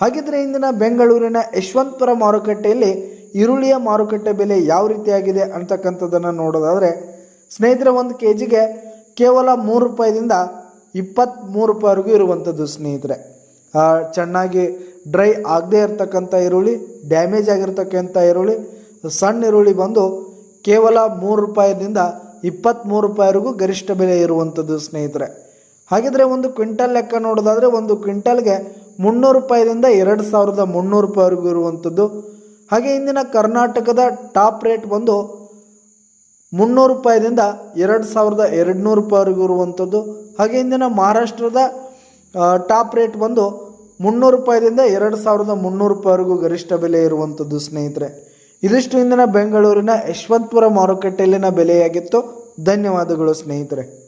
ಹಾಗಿದ್ರೆ ಇಂದಿನ ಬೆಂಗಳೂರಿನ ಯಶವಂತಪುರ ಮಾರುಕಟ್ಟೆಯಲ್ಲಿ ಈರುಳ್ಳಿಯ ಮಾರುಕಟ್ಟೆ ಬೆಲೆ ಯಾವ ರೀತಿಯಾಗಿದೆ ಅಂತಕ್ಕಂಥದ್ದನ್ನು ನೋಡೋದಾದರೆ, ಸ್ನೇಹಿತರೆ, ಒಂದು ಕೆ ಜಿಗೆ ಕೇವಲ ಮೂರು ರೂಪಾಯಿದಿಂದ ಇಪ್ಪತ್ತ್ಮೂರು ರೂಪಾಯಿವರೆಗೂ ಇರುವಂಥದ್ದು ಸ್ನೇಹಿತರೆ. ಚೆನ್ನಾಗಿ ಡ್ರೈ ಆಗದೇ ಇರತಕ್ಕಂಥ ಈರುಳ್ಳಿ, ಡ್ಯಾಮೇಜ್ ಆಗಿರ್ತಕ್ಕಂಥ ಈರುಳ್ಳಿ, ಸಣ್ಣ ಈರುಳ್ಳಿ ಬಂದು ಕೇವಲ ಮೂರು ರೂಪಾಯಿದಿಂದ ಇಪ್ಪತ್ತ್ಮೂರು ರೂಪಾಯಿವರೆಗೂ ಗರಿಷ್ಠ ಬೆಲೆ ಇರುವಂಥದ್ದು ಸ್ನೇಹಿತರೆ. ಹಾಗಿದ್ರೆ ಒಂದು ಕ್ವಿಂಟಲ್ ಲೆಕ್ಕ ನೋಡೋದಾದರೆ, ಒಂದು ಕ್ವಿಂಟಲ್ಗೆ ಮುನ್ನೂರು ರೂಪಾಯಿದಿಂದ ಎರಡು ಸಾವಿರದ ಮುನ್ನೂರು ರೂಪಾಯಿವರೆಗೂ ಇರುವಂಥದ್ದು. ಹಾಗೆ ಇಂದಿನ ಕರ್ನಾಟಕದ ಟಾಪ್ ರೇಟ್ ಬಂದು ಮುನ್ನೂರು ರೂಪಾಯಿದಿಂದ ಎರಡು ಸಾವಿರದ ಎರಡುನೂರು ರೂಪಾಯಿವರೆಗೂ ಇರುವಂಥದ್ದು. ಹಾಗೆ ಇಂದಿನ ಮಹಾರಾಷ್ಟ್ರದ ಟಾಪ್ ರೇಟ್ ಬಂದು ಮುನ್ನೂರು ರೂಪಾಯಿದಿಂದ ಎರಡು ಸಾವಿರದ ಮುನ್ನೂರು ರೂಪಾಯಿವರೆಗೂ ಗರಿಷ್ಠ ಬೆಲೆ ಇರುವಂಥದ್ದು ಸ್ನೇಹಿತರೆ. ಇದಿಷ್ಟು ಇಂದಿನ ಬೆಂಗಳೂರಿನ ಯಶವಂತಪುರ ಮಾರುಕಟ್ಟೆಯಲ್ಲಿನ ಬೆಲೆಯಾಗಿತ್ತು. ಧನ್ಯವಾದಗಳು ಸ್ನೇಹಿತರೆ.